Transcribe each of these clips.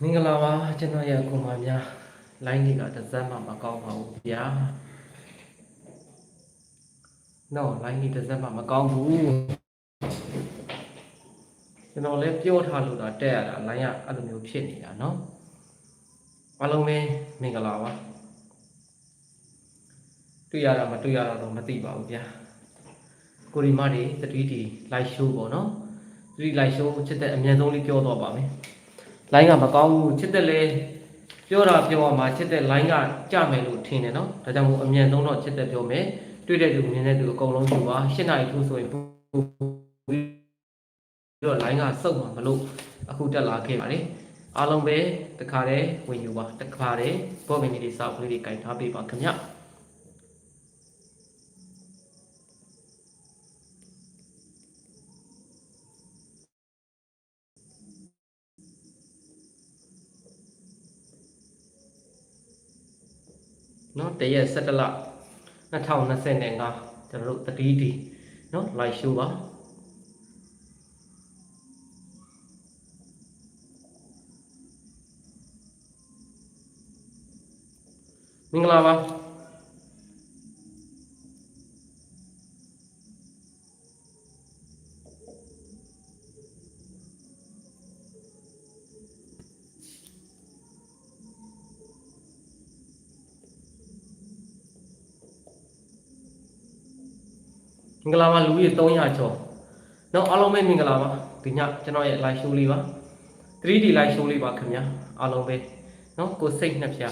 မင်္ဂလာပါကျွန်တော်ရဲ့ကိုမများလိုင်းကြီးကတစ်စက်မှမကောင်းပါဘူးဗျာနော်လိုင်းကြီးတစ်စက်မှမကောင်းဘူးကျွန်တော်လည်းပြောထားလို့တော့တက်ရတာလိုင်းကအဲ့လိုမျိုးဖြစ်နေတာနော်အားလုံးပဲမင်္ဂလာပါတွေ့ရတာမတွေ့ရတာတော့မသိပါဘူးဗျာကိုရီမတွေသတိတီ live show ပေါ့နော်သတိ live show ချစ်တဲ့အမြန်ဆုံးလေးပြောတော့ပါမယ် လိုင်းကမကောင်းဘူးချစ်တဲ့လေပြောတာပြောရမှာချစ်တဲ့ line ကကြမယ်လို့ထင်တယ်နော်ဒါကြောင့်မို့အမြန်ဆုံးတော့ချစ်တဲ့ပြောမယ်တွေ့တဲ့သူမြင်တဲ့သူအကုန်လုံးယူပါ၈နာရီထိုးဆိုရင်ပြီးတော့ line ကစုပ်မှာမလို့အခုတက်လာခဲ့ပါတယ်အားလုံးပဲတခါတည်းဝင်ယူပါတခါတည်းဘောမီနီလေးစောက်ကလေးတွေကင်ထားပေးပါခင်ဗျ နော်တရက်17လ2025ကျွန်တော်တို့တတိတီနော် live show ပါမင်္ဂလာပါ င်္ဂလာပါလူကြီး300ကျော်နော်အားလုံးပဲမင်္ဂလာပါဒီညကျွန်တော်ရဲ့ live show လေးပါ 3D live show လေးပါခင်ဗျာအားလုံးပဲနော်ကိုစိတ်နှစ်ဖြာ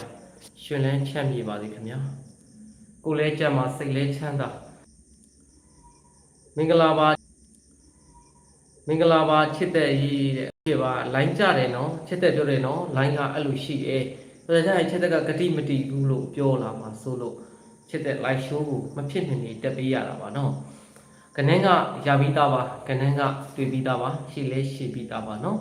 ရှင်လန်းချမ်းမြေပါစေခင်ဗျာကိုလဲကြံမှာစိတ်လဲချမ်းသာမင်္ဂလာပါမင်္ဂလာပါချစ်တဲ့ကြီးတဲ့ဖြစ်ပါ line ကြတယ်နော်ချစ်တဲ့ပြောတယ်နော် line ကအဲ့လိုရှိအဲဆိုတော့ကျရင်ချစ်တဲ့ကဂတိမတီဘူးလို့ပြောလာမှာဆိုလို့ချစ်တဲ့ live show ကိုမဖြစ်မနေတက်ပေးရတာပါနော် ကနန်းကရပြီးသားပါကနန်းကတွေ့ပြီးသားပါရှိလဲရှိပြီးသားပါနော်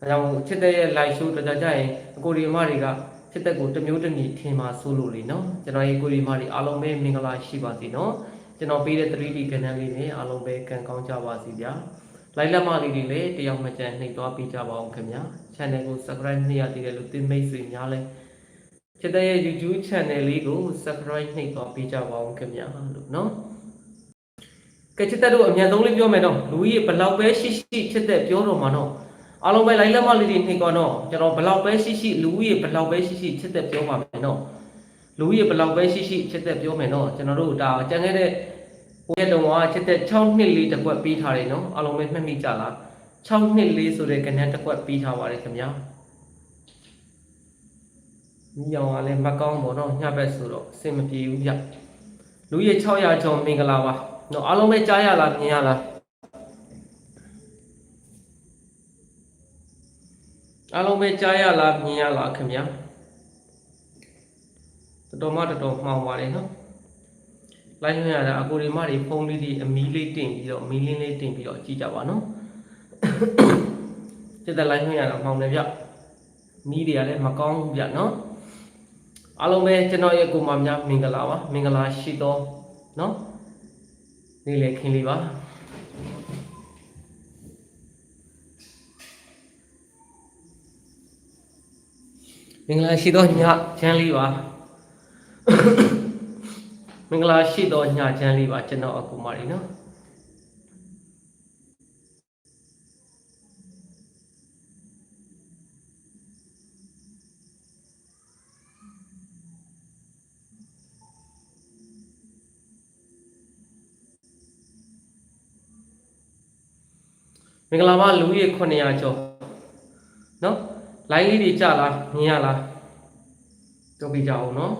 အဲကြောင့်ချစ်တဲ့ရဲ့ live show တကြကြရင်အကိုဒီမတွေကချစ်တဲ့ကိုတမျိုးတနည်းထင်ပါဆိုလို့လေနော်ကျွန်တော်ရဲ့ကိုဒီမတွေအားလုံးပဲမင်္ဂလာရှိပါစေနော်ကျွန်တော်ပေးတဲ့ 3D ကနန်းလေးနဲ့အားလုံးပဲကံကောင်းကြပါစေဗျာလိုက်လက်မလေးတွေလည်းတယောက်မှကြံနှိပ်သွားပေးကြပါအောင်ခင်ဗျာ channel ကို subscribe နှိပ်ရသေးတယ်လို့သိမိတ်ဆွေများလည်းချစ်တဲ့ရဲ့ YouTube channel လေးကို subscribe နှိပ်သွားပေးကြပါအောင်ခင်ဗျာလို့နော် ချစ်သက်တို့အမြန်ဆုံးလေးပြောမယ်နော်လူကြီးဘလောက်ပဲရှိရှိချစ်သက်ပြောတော့မှာနော်အားလုံးပဲလိုက်လက်မလေးတွေနှိကောနော်ကျွန်တော်ဘလောက်ပဲရှိရှိလူကြီးဘလောက်ပဲရှိရှိချစ်သက်ပြောပါမယ်နော်လူကြီးဘလောက်ပဲရှိရှိချစ်သက်ပြောမယ်နော်ကျွန်တော်တို့ဒါကြံခဲ့တဲ့ဟိုရက်တုန်းကချစ်သက်6နှစ်လေးတစ်ကွက်ပေးထားတယ်နော်အားလုံးပဲမှတ်မိကြလား6နှစ်လေးဆိုတဲ့ကဏ္ဍတစ်ကွက်ပေးထားပါတယ်ခင်ဗျာမိအောင်ကလည်းမကောင်းပါတော့ညဘက်ဆိုတော့အဆင်မပြေဘူးဗျလူကြီး600ကျော်မင်္ဂလာပါ နော်အားလုံးပဲကြားရလားမြင်ရလားအားလုံးပဲကြားရလားမြင်ရလားခင်ဗျာတော်တော်မှတော်တော်မှောင်ပါလေနော်လိုက်ရတာအကိုဒီမတွေဖုန်းလေးတွေအမီးလေးတင်ပြီးတော့အမီးလင်းလေးတင်ပြီးတော့ကြည့်ကြပါနော်စစ်တဲ့လိုက်ရတာမှောင်တယ်ဗျမီးတွေကလည်းမကောင်းဘူးဗျနော်အားလုံးပဲကျွန်တော်ရဲ့ကိုမများမင်္ဂလာပါမင်္ဂလာရှိသောနော် နေ့လေခင်းလေးပါမင်္ဂလာရှိသောညချမ်းလေးပါမင်္ဂလာရှိသောညချမ်းလေးပါကျွန်တော်အကူမလေးနော် မင်္ဂလာပါလူကြီး900ကျော်နော်လိုင်းလေးတွေကြလားမြင်ရလားကြုံပြကြအောင်နော်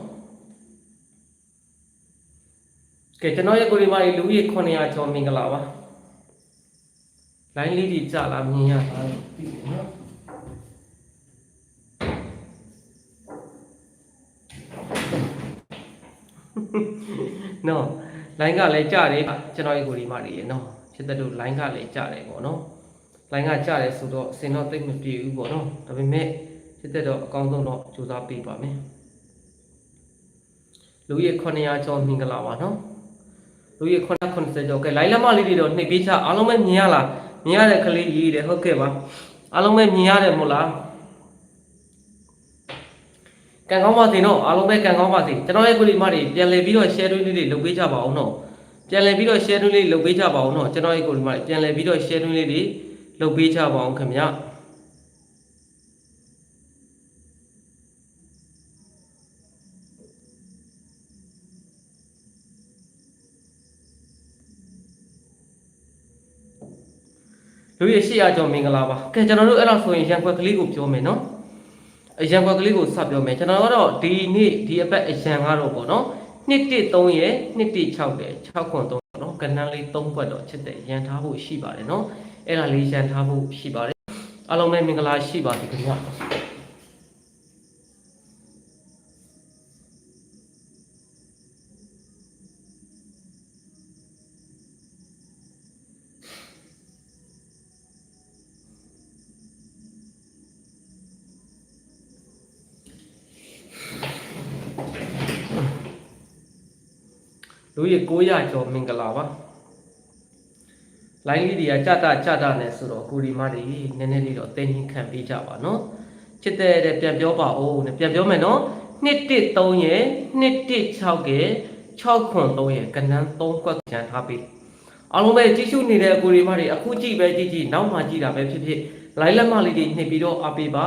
ကဲကျွန်တော်ရဲ့ကိုရီမာကြီးလူကြီး900ကျော်မင်္ဂလာပါလိုင်းလေးတွေကြလားမြင်ရလားသိတယ်နော်နော်လိုင်းကလည်းကြတယ်ကျွန်တော်ရဲ့ကိုရီမာကြီးရေနော်ချစ်တဲ့တို့လိုင်းကလည်းကြတယ်ပေါ့နော် လိုင်းကကြတယ်ဆိုတော့အစင်တော့တိတ်မပြေဘူးပေါ့နော်ဒါပေမဲ့ချစ်တဲ့တော့အကောင်းဆုံးတော့စူးစမ်းပေးပါမယ်လူကြီး900ကျော်မင်္ဂလာပါနော်လူကြီး990ကျော်ကဲလိုင်းလက်မလေးတွေတော့နှိပ်ပေးချအားလုံးပဲမြင်ရလားမြင်ရတဲ့ကလေးရေးတယ်ဟုတ်ကဲ့ပါအားလုံးပဲမြင်ရတယ်မို့လားကံကောင်းပါစေနော်အားလုံးပဲကံကောင်းပါစေကျွန်တော်ရဲ့ကိုဒီမတွေပြန်လည်ပြီးတော့ share တွင်းလေးတွေလုပ်ပေးကြပါအောင်နော်ပြန်လည်ပြီးတော့ share တွင်းလေးလုပ်ပေးကြပါအောင်နော်ကျွန်တော်ရဲ့ကိုဒီမတွေပြန်လည်ပြီးတော့ share တွင်းလေးတွေ လုပ်ပေးကြပါအောင်ခင်ဗျာလူရရှိရကြောမင်္ဂလာပါကဲကျွန်တော်တို့အဲ့တော့ဆိုရင်ရန်ခွက်ကလေးကိုပြောမယ်နော်အရန်ကွက်ကလေးကိုစပြောမယ်ကျွန်တော်ကတော့ဒီနေ့ဒီအပတ်အရန်ကတော့ပေါ့နော်113ရဲ့116ရဲ့6ခွန်3ပေါ့နော်ကဏ္ဍလေး3ဘွက်တော့ချစ်တဲ့ရန်ထားဖို့ရှိပါတယ်နော် အဲ့ဒါလေးရန်ထားဖို့ရှိပါတယ်အားလုံးပဲမင်္ဂလာရှိပါစေခင်ဗျာလူကြီး900ကျော်မင်္ဂလာပါ လိုင်းလေးတွေကကြတာကြတာနဲ့ဆိုတော့ကိုဒီမတွေနည်းနည်းလေးတော့တင်းချင်းခံပေးကြပါနော်ချစ်တဲ့တဲ့ပြန်ပြောပါဦးနဲ့ပြန်ပြောမယ်နော်113ရဲ့116ရဲ့6ခွန်3ရဲ့ကဏ္ဍ3ကွက်ကြံထားပေးအားလုံးပဲကြည့်ရှုနေတဲ့ကိုဒီမတွေအခုကြည့်ပဲကြည့်ကြည့်နောက်မှကြည့်တာပဲဖြစ်ဖြစ်လိုင်းလက်မလေးတွေနှိပ်ပြီးတော့အားပေးပါ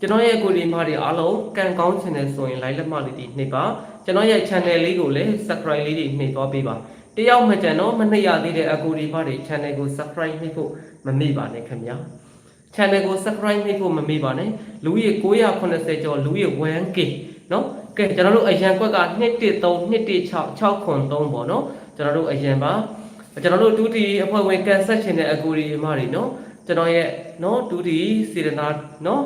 ကျွန်တော်ရဲ့ကိုဒီမတွေအားလုံးကံကောင်းချင်တယ်ဆိုရင်လိုင်းလက်မလေးတွေနှိပ်ပါကျွန်တော်ရဲ့ channel လေးကိုလည်း subscribe လေးတွေနှိပ်သွားပေးပါ တယောက်မှကြံတော့မနှိပ်ရသေးတဲ့အကိုဒီမတွေ channel ကို subscribe နှိပ်ဖို့မမေ့ပါနဲ့ခင်ဗျာ channel ကို subscribe နှိပ်ဖို့မမေ့ပါနဲ့လူကြီး980ကျော်လူကြီး 1k เนาะကဲကျွန်တော်တို့အရန်ကွက်က113 116 6ခွန်3ပေါ့เนาะကျွန်တော်တို့အရန်ပါကျွန်တော်တို့ဒုတိယအဖွဲ့ဝင်ကန်ဆက်ချင်တဲ့အကူဒီမတွေเนาะကျွန်တော်ရဲ့เนาะဒုတိယစေတနာเนาะ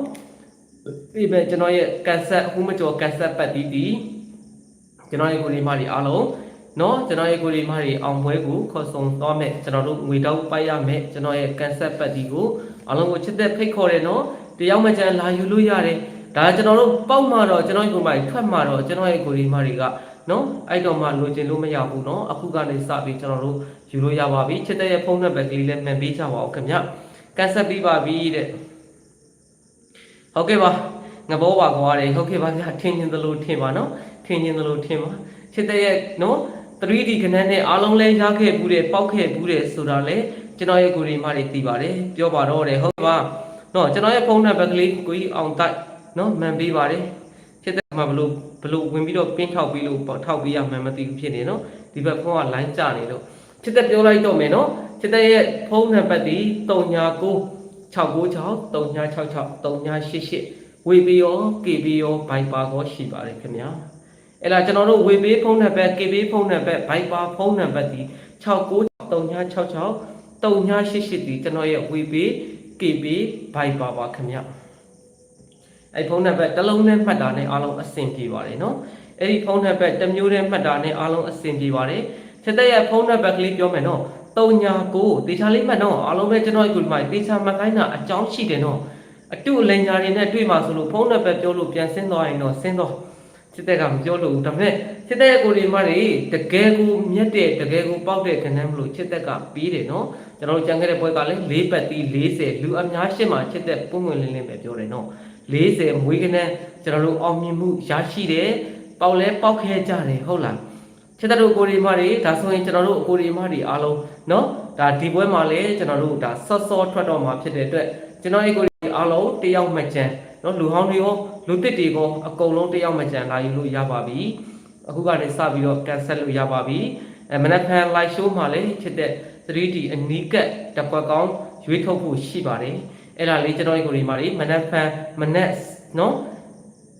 ဒီပဲကျွန်တော်ရဲ့ကန်ဆက်အခုမကျော်ကန်ဆက်ပတ်တီးတီးကျွန်တော်ရဲ့ကိုဒီမတွေအားလုံး နော်ကျွန်တော်ရဲ့ကိုဒီမတွေအောင်ပွဲကိုခေါ်ဆောင်သွားမယ်ကျွန်တော်တို့ငွေတောက်ပိုက်ရမယ်ကျွန်တော်ရဲ့ကန်ဆက်ပတ်တီးကိုအားလုံးကိုချစ်သက်ဖိတ်ခေါ်တယ်နော်တယောက်မှကျန်လာယူလို့ရတယ်ဒါကျွန်တော်တို့ပေါက်မှတော့ကျွန်တော်ရဲ့ကိုမိုင်ထွက်မှတော့ကျွန်တော်ရဲ့ကိုဒီမတွေကနော်အဲ့တော့မှလိုချင်လို့မရဘူးနော်အခုကနေစပြီးကျွန်တော်တို့ယူလို့ရပါပြီချစ်တဲ့ရဲ့ဖုန်းနံပါတ်ကလေးလည်းမှန်ပေးကြပါဦးခင်ဗျကန်ဆက်ပြီးပါပြီတဲ့ဟုတ်ကဲ့ပါငဘောပါကွာတယ်ဟုတ်ကဲ့ပါဗျာထင်ချင်းသလိုထင်ပါနော်ထင်ချင်းသလိုထင်ပါချစ်တဲ့ရဲ့နော် 3D ခဏနဲ့အားလုံးလဲရခဲ့ဘူးတဲ့ပောက်ခဲ့ဘူးတဲ့ဆိုတာလေကျွန်တော်ရဲ့ကိုရီမတွေသိပါတယ်ပြောပါတော့တယ်ဟုတ်ပါနော်ကျွန်တော်ရဲ့ဖုန်းနံပါတ်ကလေးကိုကြီးအောင်တိုက်နော်မှန်ပေးပါတယ်ချစ်တဲ့မှာဘလို့ဘလို့ဝင်ပြီးတော့ပင်းထောက်ပြီးလို့ထောက်ပြီးရမှန်မသိဘူးဖြစ်နေနော်ဒီဘက်ဖုန်းကလိုင်းကျနေလို့ချစ်တဲ့ပြောလိုက်တော့မယ်နော်ချစ်တဲ့ရဲ့ဖုန်းနံပါတ်ဒီ396 696 3966ဝေပီယော KB ယောဘိုင်ပါကောရှိပါတယ်ခင်ဗျာ အဲ့လာကျွန်တော်တို့ဝေပေးဖုန်းနံပါတ် KB ဖုန်းနံပါတ်ဘိုင်ပါဖုန်းနံပါတ်ဒီ693966 3988ဒီကျွန်တော်ရဲ့ဝေပေး KB ဘိုင်ပါပါခင်ဗျာအဲ့ဖုန်းနံပါတ်တစ်လုံးနဲ့မှတ်တာနဲ့အားလုံးအဆင်ပြေပါတယ်နော်အဲ့ဒီဖုန်းနံပါတ်တစ်မျိုးနဲ့မှတ်တာနဲ့အားလုံးအဆင်ပြေပါတယ်ချက်တဲ့ရဲ့ဖုန်းနံပါတ်ကလေးပြောမယ်နော်39တေချာလေးမှတ်တော့အားလုံးပဲကျွန်တော်အခုဒီမှာတေချာမှတ်ခိုင်းတာအကြောင်းရှိတယ်နော်အတုအလင်ညာတွေနဲ့တွေ့မှာဆိုလို့ဖုန်းနံပါတ်ပြောလို့ပြန်ဆင်းသွားရင်တော့ဆင်းတော့ စစ်တဲ့ကမပြောလို့ဒါပေမဲ့စစ်တဲ့ကိုဒီမတွေတကယ်ကိုမြက်တဲ့တကယ်ကိုပေါက်တဲ့ခဏမ်းမလို့ချစ်သက်ကပြီးတယ်နော်ကျွန်တော်တို့ကြံခဲ့တဲ့ပွဲကလည်း၄ပတ်တီး40လူအများရှင်းမှာချစ်သက်ပုံဝင်လင်းလင်းပဲပြောတယ်နော်40မွေးခဏမ်းကျွန်တော်တို့အောင်မြင်မှုရရှိတယ်ပေါက်လဲပေါက်ခဲကြတယ်ဟုတ်လားချစ်တဲ့တို့ကိုဒီမတွေဒါဆိုရင်ကျွန်တော်တို့ကိုဒီမတွေအားလုံးနော်ဒါဒီပွဲမှာလည်းကျွန်တော်တို့ဒါဆော့ဆော့ထွက်တော့မှာဖြစ်တဲ့အတွက်ကျွန်တော်ရဲ့ကိုဒီအားလုံးတယောက်မှချမ်းနော်လူဟောင်းတွေရော လူတစ်တွေကောအကုန်လုံးတယောက်မှကြံလာယူလို့ရပါပြီအခုကနေစပြီးတော့ကန်ဆယ်လို့ရပါပြီအဲမနက်ဖြန် live show မှာလည်းဖြစ်တဲ့ 3D အနီးကပ်တစ်ခွက်ကောင်းရွေးထုတ်ဖို့ရှိပါတယ်အဲ့ဒါလေးကျွန်တော်ကိုဒီမှာလေးမနက်ဖြန်မနက်နော်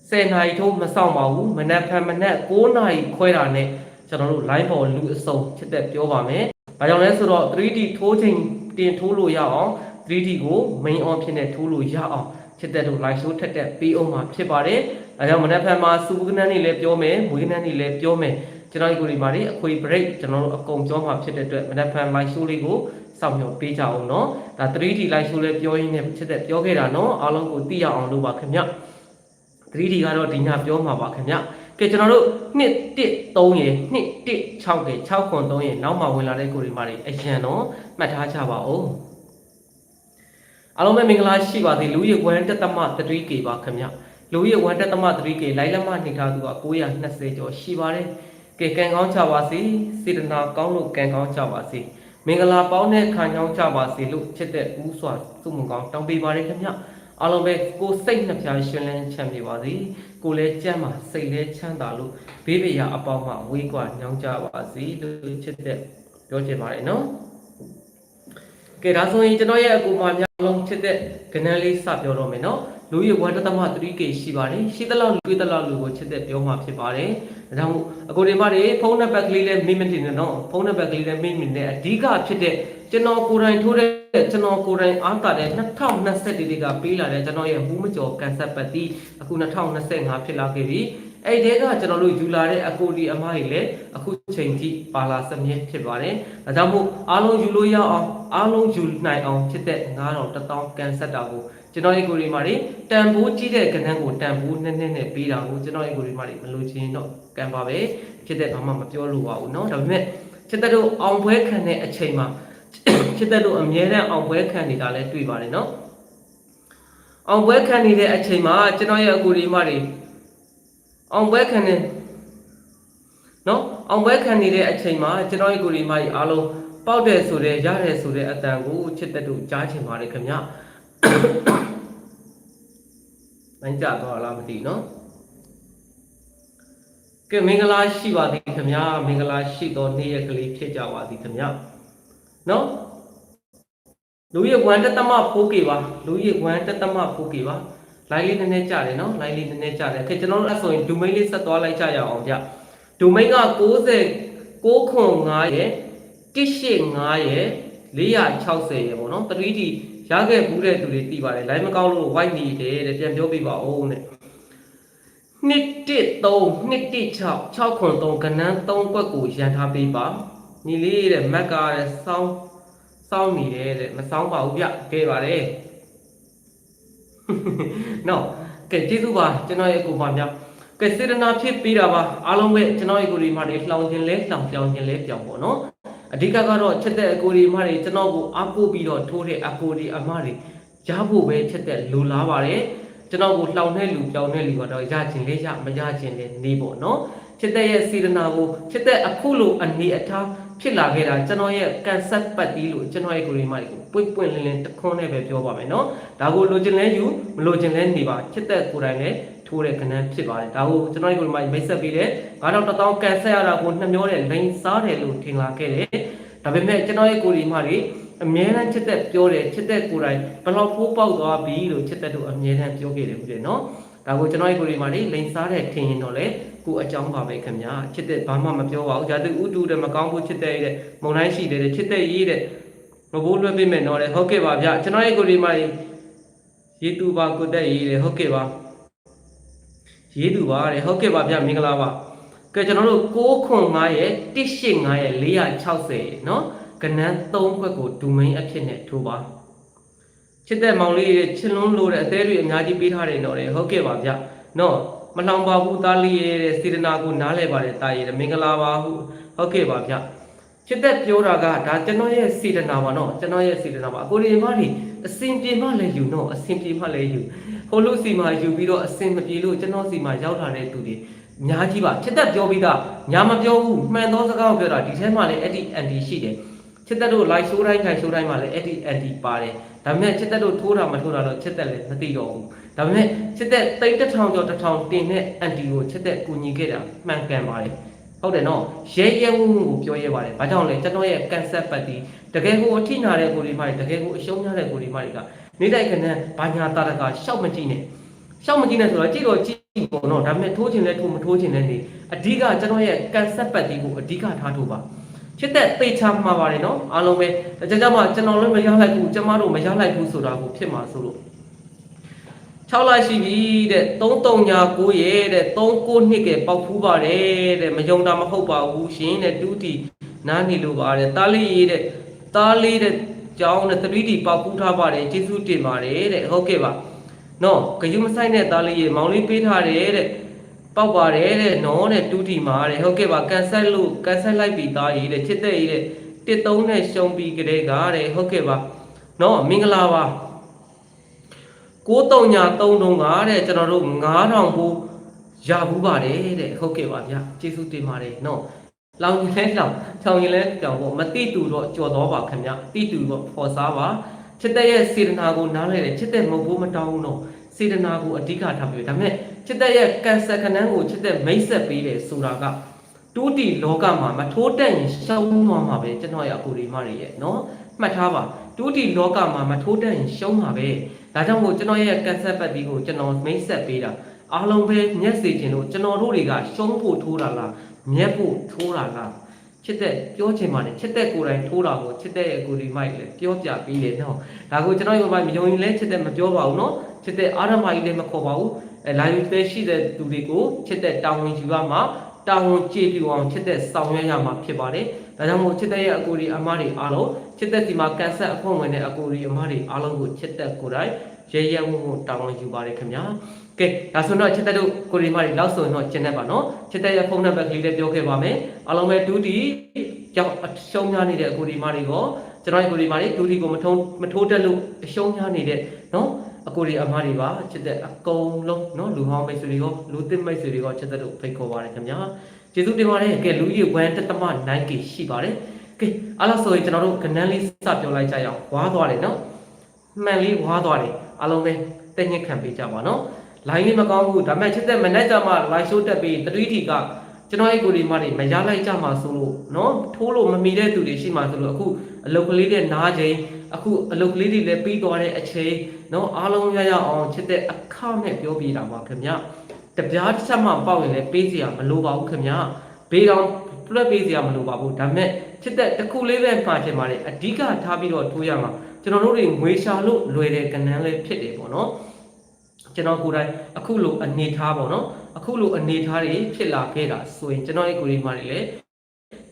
10နာရီထိုးမဆောင်ပါဘူးမနက်ဖြန်မနက်9နာရီခွဲတာနဲ့ကျွန်တော်တို့ live ပေါ်လူအစုံဖြစ်တဲ့ပြောပါမယ်ဘာကြောင့်လဲဆိုတော့ 3D ထိုးချိန်တင်ထိုးလို့ရအောင် 3D ကို main on ဖြစ်နေထိုးလို့ရအောင် ဖြစ်တဲ့တို့ live show ထက်တဲ့ပေးအောင်မှာဖြစ်ပါတယ်။အဲကြောင့်မနက်ဖြန်မှာစူပကနန်းနေလည်းပြောမယ်၊မွေးကနန်းနေလည်းပြောမယ်။ကျွန်တော်ဒီကိုဒီမှာဒီအခွေ break ကျွန်တော်တို့အကုန်ပြောမှာဖြစ်တဲ့အတွက်မနက်ဖြန် live show လေးကိုစောင့်မျှော်ပေးကြအောင်နော်။ဒါ 3D live show လေးပြောရင်းနဲ့ဖြစ်တဲ့ပြောခဲ့တာနော်။အားလုံးကိုသိရအောင်လုပ်ပါခင်ဗျ။ 3D ကတော့ဒီညပြောမှာပါခင်ဗျ။ကဲကျွန်တော်တို့2 1 3ရေ2 1 6ရေ6ခွန်3ရေနောက်မှဝင်လာတဲ့ကိုဒီမှာတွေအရန်တော့မှတ်ထားကြပါဦး။ အားလုံးပဲမင်္ဂလာရှိပါသေးလူရေကွမ်းတက်သမ 3K ပါခင်ဗျလူရဲ့ဝန်တက်သမ3ကေလိုက်လက်မနေထားသူက920ကျော်ရှိပါတယ်ကဲကံကောင်းကြပါစေစေတနာကောင်းလို့ကံကောင်းကြပါစေမင်္ဂလာပေါင်းတဲ့ခံကြောင်းကြပါစေလို့ချစ်တဲ့ဦးစွာစုမှုကောင်းတောင်းပေးပါတယ်ခင်ဗျအားလုံးပဲကိုယ်စိတ်နှပြရှင်လန်းချမ်းမြေပါစေကိုယ်လည်းကြမ်းပါစိတ်လည်းချမ်းသာလို့ဘေးပရာအပေါင်းမှဝေးကွာညောင်းကြပါစေလို့ချစ်တဲ့ပြောချင်ပါတယ်နော်ကဲဒါဆိုရင်ကျွန်တော်ရဲ့အကူအမများ လုံးချစ်တဲ့ကဏ္ဍလေးစပြောတော့မယ်နော်လူရဝတ္တသမ 3K ရှိပါတယ်ရှိသလောက်တွေးသလောက်လူကိုချစ်တဲ့ပြောမှာဖြစ်ပါတယ်ဒါကြောင့်အကိုဒီမတွေဖုန်းနံပါတ်ကလေးလည်းမိမတင်နဲ့နော်ဖုန်းနံပါတ်ကလေးလည်းမိမတင်နဲ့အဓိကဖြစ်တဲ့ကျွန်တော်ကိုယ်တိုင်ထိုးတဲ့ကျွန်တော်ကိုယ်တိုင်အားတာတဲ့2020ဒီကပေးလာတဲ့ကျွန်တော်ရဲ့ဟူးမကျော်ကန်ဆက်ပတ်တီအခု2025ဖြစ်လာခဲ့ပြီ အဲ့ဒီကကျွန်တော်တို့ယူလာတဲ့အကိုဒီအမကြီးလည်းအခုချိန်ထိပါလာစမြဲဖြစ်ပါတယ်ဒါကြောင့်မို့အားလုံးယူလို့ရအောင်အားလုံးယူနိုင်အောင်ဖြစ်တဲ့9000 1000ကန်ဆက်တာကိုကျွန်တော်ရဲ့ကိုရီမာတွေတန်ဖိုးကြီးတဲ့ကဏ္ဍကိုတန်ဖိုးနဲ့နဲ့နဲ့ပေးတာကိုကျွန်တော်ရဲ့ကိုရီမာတွေမလို့ချင်းတော့ကံပါပဲဖြစ်တဲ့ဘာမှမပြောလို့ပါဘူးเนาะဒါပေမဲ့ချစ်တဲ့တို့အောင်ပွဲခံတဲ့အချိန်မှာချစ်တဲ့တို့အမြဲတမ်းအောင်ပွဲခံနေတာလဲတွေ့ပါတယ်เนาะအောင်ပွဲခံနေတဲ့အချိန်မှာကျွန်တော်ရဲ့အကူဒီမတွေ အောင်ပွဲခံနေနော်အောင်ပွဲခံနေတဲ့အချိန်မှာကျွန်တော်ရဲ့ကိုယ်ဒီမကြီးအားလုံးပေါက်တယ်ဆိုတဲ့ရတယ်ဆိုတဲ့အတန်ကိုချစ်တဲ့တို့ကြားချင်ပါတယ်ခင်ဗျနိုင်ကြတော့လားမသိနော်ကဲမင်္ဂလာရှိပါသည်ခင်ဗျာမင်္ဂလာရှိသောနေ့ရက်ကလေးဖြစ်ကြပါသည်ခင်ဗျာနော်လူရဝမ်တသမ 4K ပါလူရဝမ်တသမ 4K ပါ လိုင်းလေးနည်းနည်းကြတယ်နော်လိုင်းလေးနည်းနည်းကြတယ်ခေကျွန်တော်တို့အဲ့ဆိုရင်ဒိုမိန်းလေးဆက်သွားလိုက်ကြရအောင်ဗျဒိုမိန်းက90 6ခွန်9ရဲ့185ရဲ့460ရဲ့ပေါ့နော် 3D ရခဲ့ဘူးတဲ့သူတွေသိပါတယ် line မကောင်းလို့ white နေတယ်တဲ့ပြန်ပြောပြပါဦးတဲ့နှစ်တစ်3နှစ်တစ်6 6ခွန်3ကနန်း3ကွက်ကိုရန်ထားပေးပါညီလေးတဲ့မက်ကတဲ့စောင်းစောင်းနေတယ်တဲ့မစောင်းပါဘူးဗျခဲ့ပါတယ် နော်ကဲကျေးဇူးပါကျွန်တော်ရဲ့အကူပါများကဲစေတနာဖြစ်ပြီးတာပါအားလုံးပဲကျွန်တော်ရဲ့ကိုဒီမှာတွေလှောင်ခြင်းလဲလှောင်ပြောင်းခြင်းလဲပြောင်းပေါ့နော်အဓိကကတော့ချက်တဲ့အကိုဒီအမတွေကျွန်တော်ကိုအားကိုးပြီးတော့ထိုးတဲ့အကိုဒီအမတွေရဖို့ပဲချက်တဲ့လူလားပါတယ်ကျွန်တော်ကိုလှောင်တဲ့လူပြောင်းတဲ့လူကတော့ရခြင်းလေးရမရခြင်းလေးနေပေါ့နော်ချက်တဲ့ရဲ့စေတနာကိုချက်တဲ့အခုလိုအနေအထားဖြစ်လာခဲ့တာကျွန်တော်ရဲ့ကန်ဆက်ပတ်တီးလို့ကျွန်တော်ရဲ့ကိုဒီအမတွေကို ပွင့်ပွင့်လင်းလင်းတခွန်းနဲ့ပဲပြောပါမယ်နော်ဒါကိုလိုချင်လဲယူမလိုချင်လဲနေပါချက်တဲ့ကိုယ်တိုင်လည်းထိုးတဲ့ကဏ္ဍဖြစ်ပါတယ်ဒါကိုကျွန်တော်ဒီကိုဒီမှာမိတ်ဆက်ပေးတယ်9000 1000ကန်ဆက်ရတာကိုနှမျောတဲ့လိန်စားတယ်လို့ထင်လာခဲ့တယ်ဒါပေမဲ့ကျွန်တော်ရဲ့ကိုယ်ဒီမှာတွေအမြဲတမ်းချစ်သက်ပြောတယ်ချစ်သက်ကိုယ်တိုင်ဘယ်လောက်ဖိုးပေါက်သွားပြီလို့ချစ်သက်တို့အမြဲတမ်းပြောခဲ့တယ်ဟုတ်တယ်နော်ဒါကိုကျွန်တော်ရဲ့ကိုယ်ဒီမှာတွေလိန်စားတဲ့ထင်ရင်တော့လေကိုအကြောင်းပါပဲခင်ဗျာချစ်သက်ဘာမှမပြောပါဘူးဂျာတူဥတူတဲ့မကောင်းဘူးချစ်သက်ရဲ့မုံတိုင်းရှိတယ်ချစ်သက်ရေးတဲ့ မဘိုးလွှဲပေးမယ်နော်လေဟုတ်ကဲ့ပါဗျကျွန်တော်ရဲ့ကိုယ်ဒီမှာရေးတူပါကိုတက်ရေးတယ်ဟုတ်ကဲ့ပါရေးတူပါတဲ့ဟုတ်ကဲ့ပါဗျမင်္ဂလာပါကဲကျွန်တော်တို့6ခွန်9ရဲ့185ရဲ့460ရဲ့เนาะကနန်း3ခွက်ကိုဒူမိန်အဖြစ်နဲ့ထိုးပါချစ်တဲ့မောင်လေးရဲ့ချစ်လွန်းလို့တဲ့အသေးတွေအများကြီးပေးထားတယ်နော်လေဟုတ်ကဲ့ပါဗျเนาะမလောင်ပါဘူးသားလေးရဲ့စေတနာကိုနားလဲပါတယ်တာရဲ့မင်္ဂလာပါဟုဟုတ်ကဲ့ပါဗျ ချစ်သက်ပြောတာကဒါကျွန်တော်ရဲ့စေတနာပါနော်ကျွန်တော်ရဲ့စေတနာပါအကိုရီမတွေအစင်ပြေမှလည်းယူနော်အစင်ပြေမှလည်းယူဟိုလူစီမှာယူပြီးတော့အစင်မပြေလို့ကျွန်တော်စီမှာရောက်လာတဲ့သူတွေအများကြီးပါချစ်သက်ပြောပြီးသားညာမပြောဘူးမှန်သောစကားကိုပြောတာဒီထဲမှာလည်းအဲ့ဒီအန်တီရှိတယ်ချစ်သက်တို့ live show တိုင်းခိုင် show တိုင်းမှာလည်းအဲ့ဒီအန်တီပါတယ်ဒါပေမဲ့ချစ်သက်တို့ထိုးတာမထိုးတာတော့ချစ်သက်လည်းမသိတော့ဘူးဒါပေမဲ့ချစ်သက်တိတ်တထောင်ကျော်တထောင်တင်တဲ့အန်တီကိုချစ်သက်ကူညီခဲ့တာမှန်ကန်ပါတယ် ဟုတ်တယ်နော်ရဲရဲဝုံဝုံကိုပြောရဲပါတယ်ဘာကြောင့်လဲကျွန်တော်ရဲ့ concept ပတ်တီတကယ်ကိုအထိနာတဲ့ကိုဒီမိုက်တကယ်ကိုအရှုံးရတဲ့ကိုဒီမိုက်ကနေတိုင်းခဏဘာညာတာတကရှောက်မကြည့်နဲ့ရှောက်မကြည့်နဲ့ဆိုတော့ကြည့်တော့ကြည့်ပေါ့နော်ဒါပေမဲ့ထိုးချင်လဲထိုးမထိုးချင်လဲနေအဓိကကျွန်တော်ရဲ့ concept ပတ်တီကိုအဓိကထားထိုးပါချစ်တဲ့သေချာမှာပါတယ်နော်အားလုံးပဲဒါကြောင့်မှကျွန်တော်လည်းမရလိုက်ဘူးကျမတို့မရလိုက်ဘူးဆိုတာကိုဖြစ်မှာဆိုလို့ 6လရှိပြီတဲ့339ရဲ့တဲ့39နှစ်ကပေါက်ဖူးပါတယ်တဲ့မယုံတာမဟုတ်ပါဘူးရှင်တဲ့တူတီနားနေလို့ပါတယ်တားလေးရေးတဲ့တားလေးတဲ့ကြောင်းတဲ့ 3D ပေါက်ဖူးထားပါတယ်ကျေးဇူးတင်ပါတယ်တဲ့ဟုတ်ကဲ့ပါနော်ဂယုမဆိုင်တဲ့တားလေးရေမောင်လေးပေးထားတယ်တဲ့ပေါက်ပါတယ်တဲ့နော်တဲ့တူတီမှာတဲ့ဟုတ်ကဲ့ပါကန်ဆက်လို့ကန်ဆက်လိုက်ပြီးသားရေးတဲ့ချစ်တဲ့ရေးတဲ့တစ်သုံးနဲ့ရှုံပြီးကြတဲ့ကတဲ့ဟုတ်ကဲ့ပါနော်မင်္ဂလာပါ 639 3တုံးကတဲ့ကျွန်တော်တို့9000ဘူးရဘူးပါတယ်တဲ့ဟုတ်ကဲ့ပါဗျာကျေးဇူးတင်ပါတယ်နော်လောင်ရင်လဲလောင်ချောင်ရင်လဲကြောင်ပေါ့မတိတူတော့ကြော်တော့ပါခင်ဗျတိတူတော့ဖော်စားပါချစ်တဲ့ရဲ့စေတနာကိုနားလဲတယ်ချစ်တဲ့မဟုတ်ဘူးမတောင်းဘူးတော့စေတနာကိုအဓိကထားပြီးဒါပေမဲ့ချစ်တဲ့ရဲ့ကန်ဆာခဏန်းကိုချစ်တဲ့မိတ်ဆက်ပေးတယ်ဆိုတာကတူတီလောကမှာမထိုးတက်ရင်ရှောင်းသွားမှာပဲကျွန်တော်ရဲ့အကူဒီမတွေရဲ့နော်မှတ်ထားပါတူတီလောကမှာမထိုးတက်ရင်ရှုံးမှာပဲ ဒါကြောင့်မို့ကျွန်တော်ရဲ့ကန်ဆာပတ်တီကိုကျွန်တော်မိတ်ဆက်ပေးတာအားလုံးပဲမျက်စေခြင်းလို့ကျွန်တော်တို့တွေကရှုံးဖို့ထိုးတာလားမျက်ဖို့ထိုးတာလားချစ်တဲ့ပြောချင်ပါတယ်ချစ်တဲ့ကိုယ်တိုင်ထိုးတာကိုချစ်တဲ့ရဲ့ကိုဒီမိုက်လည်းပြောပြပြီးတယ်နော်ဒါကိုကျွန်တော်ရုံမိုက်မယုံရင်လည်းချစ်တဲ့မပြောပါဘူးနော်ချစ်တဲ့အာရမကြီးလည်းမခေါ်ပါဘူးအဲ live သေးရှိတဲ့သူတွေကိုချစ်တဲ့တာဝန်ယူရမှာတာဝန်ကြည့်ပြအောင်ချစ်တဲ့ဆောင်ရွက်ရမှာဖြစ်ပါတယ် ဒါကြောင့်မို့ချစ်တဲ့ရဲ့အကိုဒီအမတွေအားလုံးချစ်တဲ့ဒီမှာကန်ဆက်အဖွဲ့ဝင်တဲ့အကိုဒီအမတွေအားလုံးကိုချစ်တဲ့ကိုယ်တိုင်ရဲရဲဝံ့ဝံ့တာဝန်ယူပါတယ်ခင်ဗျာကဲဒါဆိုတော့ချစ်တဲ့တို့ကိုဒီမတွေလောက်ဆိုရင်တော့ကျင်းနေပါနော်ချစ်တဲ့ရဲ့ဖုန်းနံပါတ်ကလေးလည်းပြောခဲ့ပါမယ်အားလုံးပဲဒူတီကြောင့်အရှုံးများနေတဲ့အကိုဒီမတွေကိုကျွန်တော်ရဲ့ကိုဒီမတွေဒူတီကိုမထုံးမထိုးတက်လို့အရှုံးများနေတဲ့နော်အကိုဒီအမတွေပါချစ်တဲ့အကုန်လုံးနော်လူဟောင်းမိတ်ဆွေတွေရောလူသစ်မိတ်ဆွေတွေရောချစ်တဲ့တို့ဖိတ်ခေါ်ပါတယ်ခင်ဗျာ ကျေးဇူးတင်ပါတယ်ကဲလူကြီးဝမ်တက်တမ 9k ရှိပါတယ်ကဲအားလို့ဆိုရင်ကျွန်တော်တို့ကနန်းလေးစပြောလိုက်ကြရအောင်ဝါသွားတယ်နော်မှန်လေးဝါသွားတယ်အားလုံးပဲတက်ညက်ခံပေးကြပါနော် line လေးမကောင်းဘူးဒါပေမဲ့ချစ်တဲ့မနေ့ကျမှ live show တက်ပြီး 3T ကကျွန်တော်ရဲ့ကိုဒီမတွေမရလိုက်ကြမှာဆိုလို့နော်ထိုးလို့မမီတဲ့သူတွေရှိမှဆိုလို့အခုအလုတ်ကလေးတွေနားချိန်အခုအလုတ်ကလေးတွေလည်းပြီးသွားတဲ့အချိန်နော်အားလုံးရရအောင်ချစ်တဲ့အခမဲ့ပြောပြတာပါခင်ဗျ တပြားတစ်ချက်မှပေါက်ရင်လည်းပေးစရာမလိုပါဘူးခင်ဗျဘေးကောင်တွက်ပေးစရာမလိုပါဘူးဒါပေမဲ့ချစ်တဲ့တစ်ခုလေးပဲမှာချင်ပါတယ်အဓိကထားပြီးတော့ထိုးရမှာကျွန်တော်တို့တွေငွေရှာလို့လွယ်တဲ့ကဏ္ဍလေးဖြစ်တယ်ပေါ့နော်ကျွန်တော်ကိုယ်တိုင်အခုလိုအနေထားပေါ့နော်အခုလိုအနေထားတွေဖြစ်လာခဲ့တာဆိုရင်ကျွန်တော်ရဲ့ကိုယ်လေးမတွေလည်း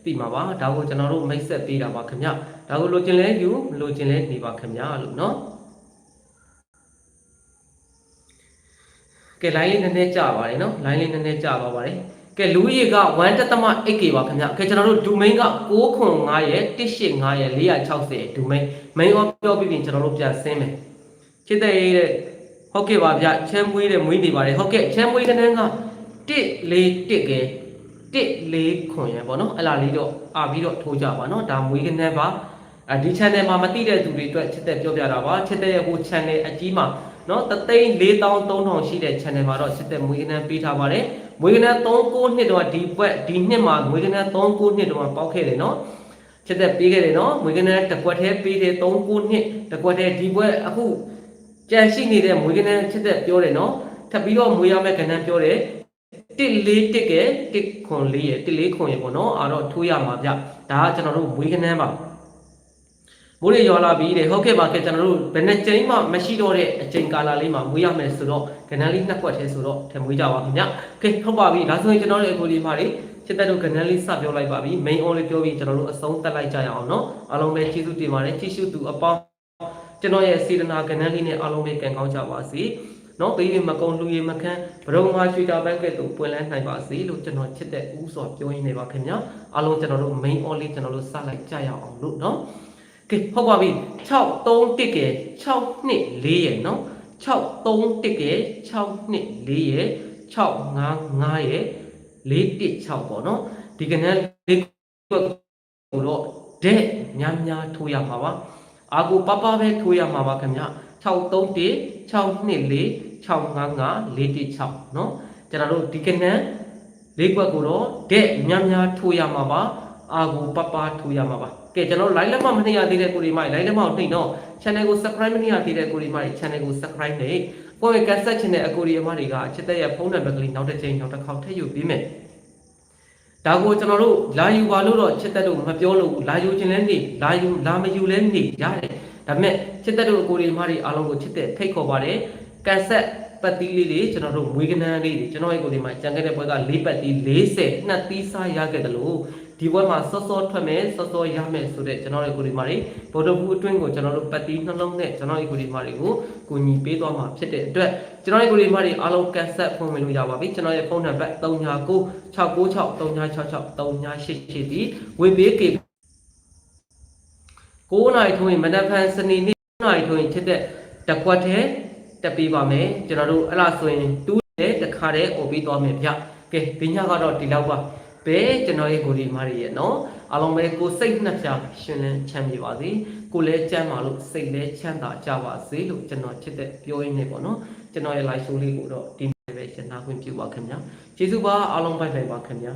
သိမှာပါဒါကိုကျွန်တော်တို့မိတ်ဆက်ပေးတာပါခင်ဗျဒါကိုလိုချင်လဲယူလိုချင်လဲနေပါခင်ဗျလို့နော် ကဲ line လေးနည်းနည်းကြာပါတယ်နော် line လေးနည်းနည်းကြာပါပါတယ်ကဲလူကြီးက 1.8k ပါခင်ဗျကဲကျွန်တော်တို့ domain က995ရဲ့185ရဲ့460ရဲ့ domain main ရောပြောပြီးပြင်ကျွန်တော်တို့ပြန်ဆင်းမယ်ချစ်တဲ့ရဲ့ဟုတ်ကဲ့ပါဗျချမ်းမွေးတဲ့မွေးနေပါတယ်ဟုတ်ကဲ့ချမ်းမွေးကနန်းက141ကဲ140ခွန်ရယ်ပေါ့နော်အဲ့လာလေးတော့အာပြီးတော့ထိုးကြပါနော်ဒါမွေးကနန်းပါအဲဒီ channel မှာမသိတဲ့သူတွေအတွက်ချစ်တဲ့ပြောပြတာပါချစ်တဲ့ရဲ့ဟို channel အကြီးမှာ နော်တသိန်း4300ရှိတဲ့ channel မှာတော့ချစ်တဲ့မွေးကနန်းပေးထားပါတယ်မွေးကနန်း39နှစ်တော့ဒီဘက်ဒီနှစ်မှာမွေးကနန်း39နှစ်တော့ပေါက်ခဲ့တယ်နော်ချစ်တဲ့ပေးခဲ့တယ်နော်မွေးကနန်းတစ်ကွက်သေးပေးတယ်39နှစ်တစ်ကွက်သေးဒီဘက်အခုကြံရှိနေတဲ့မွေးကနန်းချစ်တဲ့ပြောတယ်နော်ထပ်ပြီးတော့မွေးရမယ့်ကနန်းပြောတယ်တစ်လေးတစ်ကဲတစ်ခွန်လေးရတစ်လေးခွန်ရပေါ့နော်အဲ့တော့ထိုးရမှာဗျဒါကကျွန်တော်တို့မွေးကနန်းပါ မိုးရေရောလာပြီတဲ့ဟုတ်ကဲ့ပါကဲကျွန်တော်တို့ဘယ်နဲ့ချိန်မှမရှိတော့တဲ့အချိန်ကာလလေးမှာမွေးရမယ်ဆိုတော့ကနန်းလေးနှစ်ခွက်သေးဆိုတော့ထမွေးကြပါခင်ဗျကဲဟုတ်ပါပြီဒါဆိုရင်ကျွန်တော်တို့အကိုလေးမလေးချစ်တဲ့တို့ကနန်းလေးစပြောလိုက်ပါပြီ main on လေးပြောပြီးကျွန်တော်တို့အဆုံးတက်လိုက်ကြရအောင်နော်အားလုံးပဲကျေးဇူးတင်ပါတယ်ကြည့်ရှုသူအပေါင်းကျွန်တော်ရဲ့စေတနာကနန်းလေးနဲ့အားလုံးပဲကံကောင်းကြပါစေနော်ဘေးရင်မကုံလူရင်မခန်းဘရုံမှာရွှေတာဘက်ကဲ့သို့ပွင့်လန်းနိုင်ပါစေလို့ကျွန်တော်ချစ်တဲ့ဦးစွာပြောရင်းနေပါခင်ဗျာအားလုံးကျွန်တော်တို့ main on လေးကျွန်တော်တို့စလိုက်ကြရအောင်လို့နော် ကဲဟုတ်ပါပြီ6 3တစ်ကဲ6နှစ်4ရဲ့နော်6 3တစ်ကဲ6နှစ်4ရဲ့6 5 5ရဲ့416ပေါ့နော်ဒီကနန်းလေးကိုတော့ဒက်များများထိုးရမှာပါအာကိုပပပဲထိုးရမှာပါခင်ဗျ631 624 655 416เนาะကျွန်တော်တို့ဒီကနန်းလေးကွက်ကိုတော့ဒက်များများထိုးရမှာပါ အာကိုပပထိုးရမှာပါကဲကျွန်တော် line လက်မမနှိပ်ရသေးတဲ့ကိုဒီမိုင် line လက်မကိုနှိပ်တော့ channel ကို subscribe မနှိပ်ရသေးတဲ့ကိုဒီမိုင် channel ကို subscribe နှိပ်ကိုယ့်ရဲ့ cassette ချင်တဲ့အကိုဒီအမတွေကချစ်တဲ့ရဲ့ဖုန်းနံပါတ်ကလေးနောက်တစ်ချိန်နောက်တစ်ခေါက်ထည့်ယူပေးမယ်ဒါကိုကျွန်တော်တို့လာယူပါလို့တော့ချစ်တဲ့တို့မပြောလို့လာယူခြင်းလဲနေလာယူလာမယူလဲနေရတယ်ဒါပေမဲ့ချစ်တဲ့တို့အကိုဒီအမတွေအားလုံးကိုချစ်တဲ့ဖိတ်ခေါ်ပါတယ်ကန်ဆက်ပတ်တီးလေးတွေကျွန်တော်တို့မွေးကနန်းလေးတွေကျွန်တော်ရဲ့ကိုဒီမှာကြံခဲ့တဲ့ဘွဲက၄ပတ်တီး40နှစ်သီးစားရခဲ့တယ်လို့ ဒီဘွဲမှာစောစောထွက်မယ်စောစောရမယ်ဆိုတဲ့ကျွန်တော်ရဲ့ကိုဒီမှာတွေဗော်ဒဘူးအတွင်းကိုကျွန်တော်တို့ပတ်တီးနှလုံးနဲ့ကျွန်တော်ရဲ့ကိုဒီမှာတွေကိုကိုညီပေးသွားမှာဖြစ်တဲ့အတွက်ကျွန်တော်ရဲ့ကိုဒီမှာတွေအားလုံးကန်ဆက်ဖုန်းဝင်လို့ရပါပြီကျွန်တော်ရဲ့ဖုန်းနံပါတ်399666 3966 3988ဒီဝေပေးကေ9နိုင်ထုံးရင်မနက်ဖြန်စနေနေ့9နိုင်ထုံးရင်ဖြစ်တဲ့တကွက်တဲ့တက်ပေးပါမယ်ကျွန်တော်တို့အဲ့လားဆိုရင်တူးတယ်တခါတည်းអော်ပြီးသွားမယ်ဗျကဲဒီညကတော့ဒီလောက်ပါ ဘဲကျွန်တော်ရဲ့ကိုဒီမားရီရဲ့နော်အားလုံးပဲကိုစိတ်နှစ်ဖြာရှင်လန်းချမ်းမြေပါစေကိုလည်းကြမ်းပါလို့စိတ်လည်းချမ်းသာကြပါစေလို့ကျွန်တော်ချစ်တဲ့ပြောရင်းနေပေါ့နော်ကျွန်တော်ရဲ့ live show လေးကိုတော့ဒီနေ့ပဲရှင်းသားခွင့်ပြုပါခင်ဗျာကျေးဇူးပါအားလုံးဘိုက်ဘိုက်ပါခင်ဗျာ